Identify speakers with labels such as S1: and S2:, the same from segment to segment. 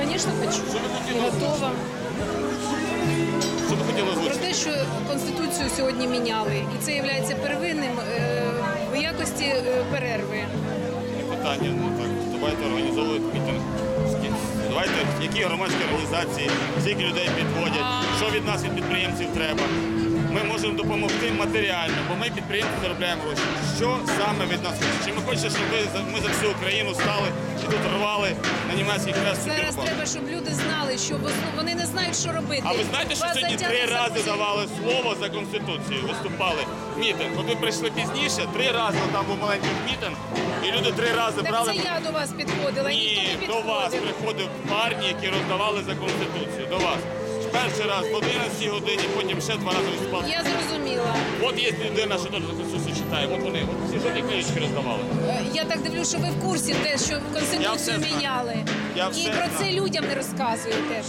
S1: Конечно, хочу. І готова.
S2: Що ви хотіли
S1: Про те, що Конституцію сьогодні міняли. І це є первинним е, в якості е, перерви.
S2: Питання, ну так, давайте організовувати мітинг. Давайте, які громадські організації, скільки людей підводять, що від нас, від підприємців треба. Ми можемо допомогти матеріально, бо ми підприємці заробляємо гроші. Що саме від нас хочуть? Чи ми хочемо, щоб ви за- ми за всю Україну стали і тут рвали на німецький хрест
S1: Зараз треба, щоб люди знали, що вони не знають, що робити.
S2: А ви знаєте, що
S1: Вас
S2: сьогодні три рази давали слово за конституцію, виступали мітинг. От ви прийшли пізніше, три рази там був маленький мітинг, і люди три рази
S1: Так
S2: брали.
S1: це я до вас підходила, і ніхто
S2: Ні,
S1: не
S2: до вас приходив парні, які роздавали за конституцію. До вас. Перший раз в 11 годині, потім ще два рази виступали.
S1: Я зрозуміла.
S2: От є людина, що теж конституцію читає. От вони, от всі жодні книжечки роздавали.
S1: Е, Я так дивлюся, що ви в курсі те, що
S2: Я все
S1: конституцію
S2: знаю.
S1: міняли.
S2: Я
S1: і
S2: все
S1: про це
S2: знаю.
S1: людям не розказуєте.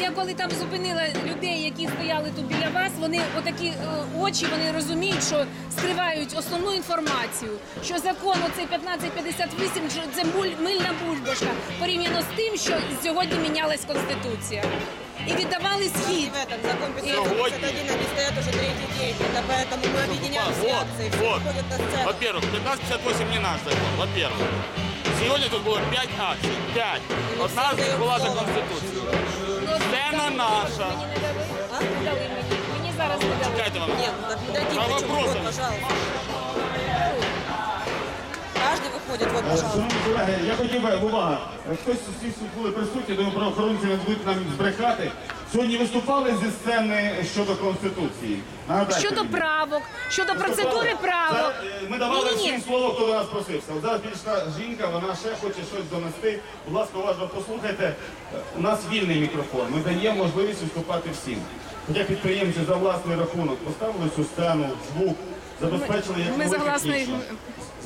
S1: Я коли там зупинила людей, які стояли тут біля вас, вони отакі е, очі, вони розуміють, що скривають основну інформацію. Що закон оцей 1558, що це буль- мильна бульбашка порівняно з тим, що сьогодні мінялась конституція. І віддавали схід.
S3: в этом закон
S2: Сегодня.
S3: 551 они стоят уже третий день. Это поэтому мы объединяем все
S2: Вот,
S3: акции. Все
S2: вот.
S3: выходят на сцену.
S2: Во-первых, 1558 не наш закон, во-первых. Сьогодні тут було 5 акцій. 5. Одна з них була за конституцію. Сцена наша.
S1: Мені не дали. Не дали мені. Мені зараз не дали.
S2: Чекайте вам.
S3: Нет, ну так не дадим,
S2: По
S3: почему? Вот,
S2: вопросам.
S3: пожалуйста. Выходит, вот.
S4: Шановні колеги, я хотів би, увага, хтось всі були присутні, думаю, правоохоронці не будуть нам збрехати. Сьогодні виступали зі сцени щодо Конституції. Нагадайте
S1: Щодо
S4: мені.
S1: правок, щодо процедури правок.
S4: Це, е, Ми давали
S1: Ні-ні-ні.
S4: всім слово, хто до нас просився. От зараз підійшла жінка, вона ще хоче щось донести. Будь ласка, уважно послухайте. Е, У нас вільний мікрофон. Ми даємо можливість виступати всім. Хоча підприємці за власний рахунок поставили цю сцену, звук, забезпечили як
S1: ми за
S4: могли
S1: власний-.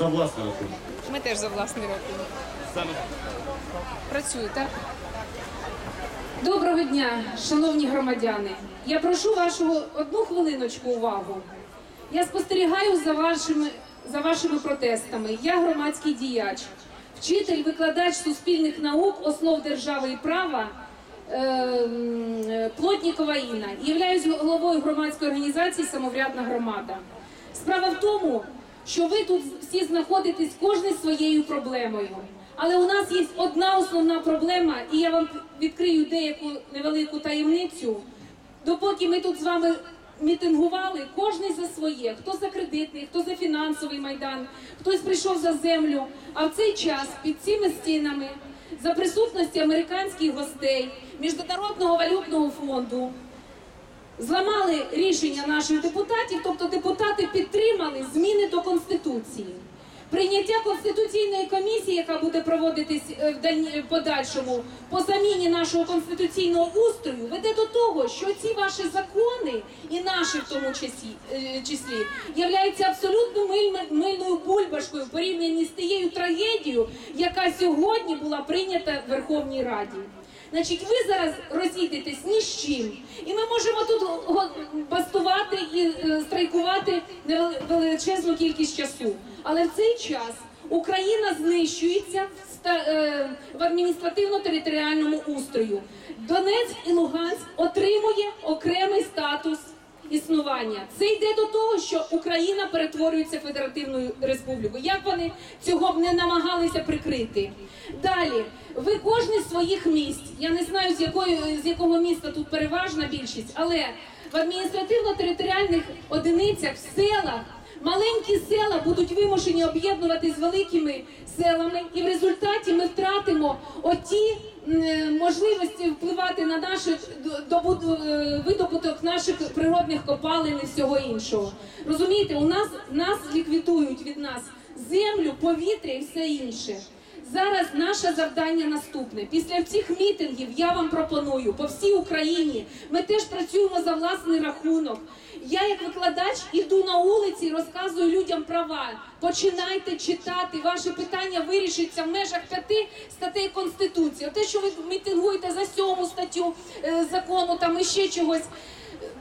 S4: За власний рахунок.
S1: Ми теж за власний рахунок.
S2: Сцена.
S1: Працюю, так? Доброго дня, шановні громадяни. Я прошу вашу одну хвилиночку увагу. Я спостерігаю за вашими, за вашими протестами. Я громадський діяч, вчитель, викладач суспільних наук, основ держави і права. е, Плотнікова Інна. Являюсь головою громадської організації Самоврядна громада. Справа в тому, що ви тут всі знаходитесь кожен своєю проблемою. Але у нас є одна основна проблема, і я вам відкрию деяку невелику таємницю. Допоки ми тут з вами мітингували, кожен за своє, хто за кредитний, хто за фінансовий майдан, хтось прийшов за землю. А в цей час під цими стінами, за присутності американських гостей, Міжнародного валютного фонду, зламали рішення наших депутатів, тобто депутати підтримали зміни до конституції. Прийняття конституційної комісії, яка буде проводитись е, в подальшому по заміні нашого конституційного устрою, веде до того, що ці ваші закони, і наші в тому числі, е, числі являються абсолютно мильною бульбашкою в порівнянні з тією трагедією, яка сьогодні була прийнята в Верховній Раді. Значить, ви зараз розійдетесь ні з чим, і ми можемо тут го- бастувати і е, страйкувати величезну кількість часу. Але в цей час Україна знищується в е, в адміністративно-територіальному устрою. Донецьк і Луганськ отримує окремий статус існування. Це йде до того, що Україна перетворюється в федеративну республіку. Як вони цього б не намагалися прикрити? Далі, ви кожне з своїх місць. Я не знаю з якої з якого міста тут переважна більшість, але в адміністративно-територіальних одиницях в селах. Маленькі села будуть вимушені об'єднувати з великими селами, і в результаті ми втратимо оті е, можливості впливати на наш е, видобуток наших природних копалин і всього іншого. Розумієте, у нас нас ліквідують від нас землю, повітря і все інше. Зараз наше завдання наступне. Після цих мітингів я вам пропоную по всій Україні. Ми теж працюємо за власний рахунок. Я, як викладач, іду на вулиці і розказую людям права. Починайте читати. Ваше питання вирішиться в межах п'яти статей Конституції. Те, що ви мітингуєте за сьому статтю е, закону, там і ще чогось.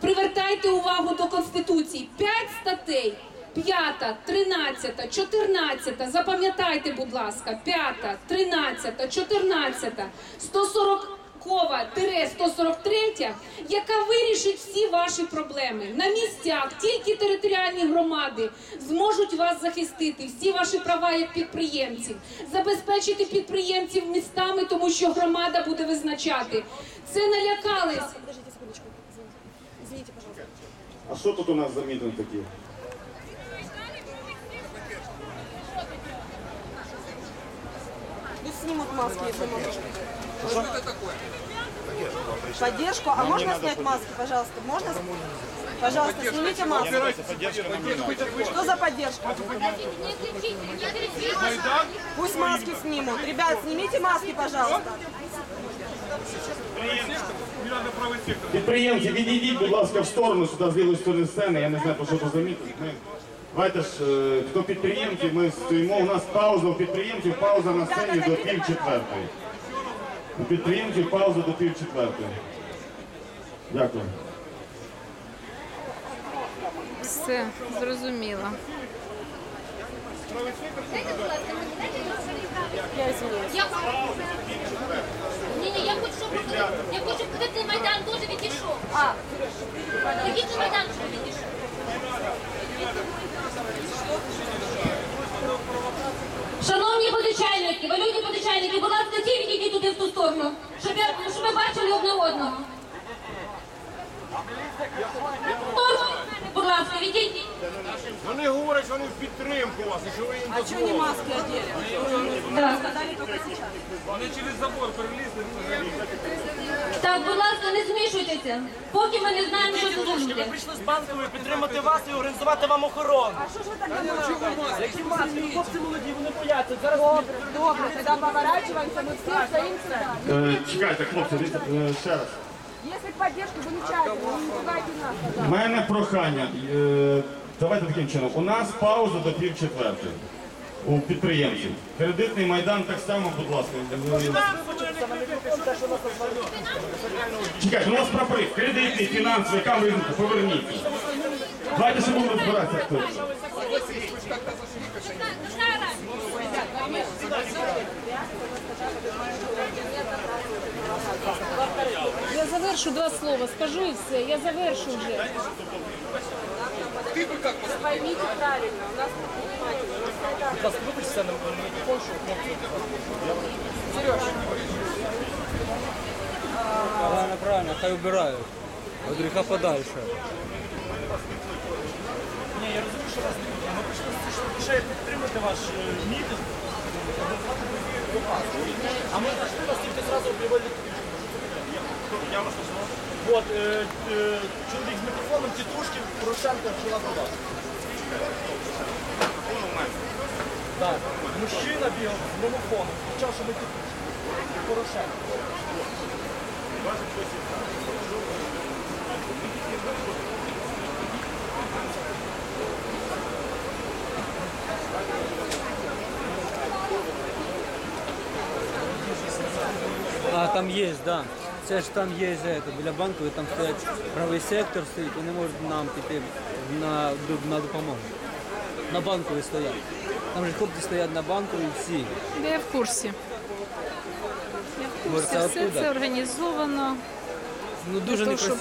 S1: Привертайте увагу до Конституції. П'ять статей. П'ята, тринадцята, чотирнадцята. Запам'ятайте, будь ласка, п'ята, тринадцята, чотирнадцята, 140 Кова-143, яка вирішить всі ваші проблеми. На місцях тільки територіальні громади зможуть вас захистити, всі ваші права як підприємців, забезпечити підприємців містами, тому що громада буде визначати. Це налякались.
S4: А що тут у нас за мітинг такий?
S3: Пусть снимут маски, если могут. Что это такое? Поддержку? А можно снять маски, пожалуйста? Можно? Пожалуйста, снимите маски.
S2: Поддержка нам не надо.
S3: Что за поддержка? Пусть маски снимут. Ребят, снимите маски, пожалуйста.
S4: Підприємці, відійдіть, будь ласка, в сторону сюди з лівої сторони сцени. Я не знаю, про що це за мітинг. Ми... Давайте ж, е, хто підприємці, ми стоїмо. У нас пауза у підприємців, пауза на сцені до пів четвертої. У підприємців пауза до пів четвертої. Дякую.
S5: Все, зрозуміло.
S3: Я извиняюсь.
S6: Я... Ні, ні, я хочу, щоб я хочу, щоб цей майдан теж відійшов.
S3: А,
S6: майдан, щоб відійшов. Шановні подичайники, валютні подичайники, будь ласка, ті йдіть туди в ту сторону, щоб, я, щоб ми бачили одне одного. Хто? Будь ласка, відійдіть.
S7: Вони говорять, що вони в підтримку вас, і що ви їм
S3: а что они маски одели?
S6: Так.
S3: Сказали только сейчас.
S7: Вони через забор перелізли.
S6: Так, будь ласка, не змішуйтеся, поки ми не знаємо, що це
S8: Ми прийшли з банкою підтримати вас і організувати вам охорону.
S3: А что же вы так говорите?
S8: Які маски? Хлопці молоді, вони бояться. Зараз
S3: Добре, тогда поворачиваемся, мы все стоим сюда.
S4: Е, чекайте, хлопці, дивіться, е, ще раз.
S3: Если поддержку, замечательно, не пугайте нас, пожалуйста.
S4: У мене прохання. е, Давайте таким чином. У нас пауза до пів четвертої. У підприємців. Кредитний майдан так само, будь ласка. Чекайте, у нас прапори. Кредитний, фінансовий, камери, поверніться. Давайте ще будемо розбиратися хто.
S1: Я завершу два слова, скажу і все. Я завершу вже.
S3: Поймите правильно, у нас предприниматели, у нас всегда
S8: Будь ласка, виключиться на мікрофон, що хлопці.
S9: Правильно, правильно, хай убирають. От гріха подальше.
S8: Ні, я розумію, що вас не буде. Ми прийшли лише підтримати ваш е, мітинг. А ми знайшли вас тільки зразу привели. Я вас назвав. От, е, е, чоловік з мікрофоном, тітушки, Порошенко, жила вода. Так, мужчина бігав з мелофоном, кричав, що ми тітушки. Порошенко.
S9: А, там є, да. Це ж там є це, біля банку, там стоять правий сектор стоїть, вони можуть нам піти на, на допомогу. На банкові стоять. Там же хлопці стоять на банкові і всі.
S5: Я в курсі. Я в курсі. Все це організовано
S9: Ну дуже
S5: не щоб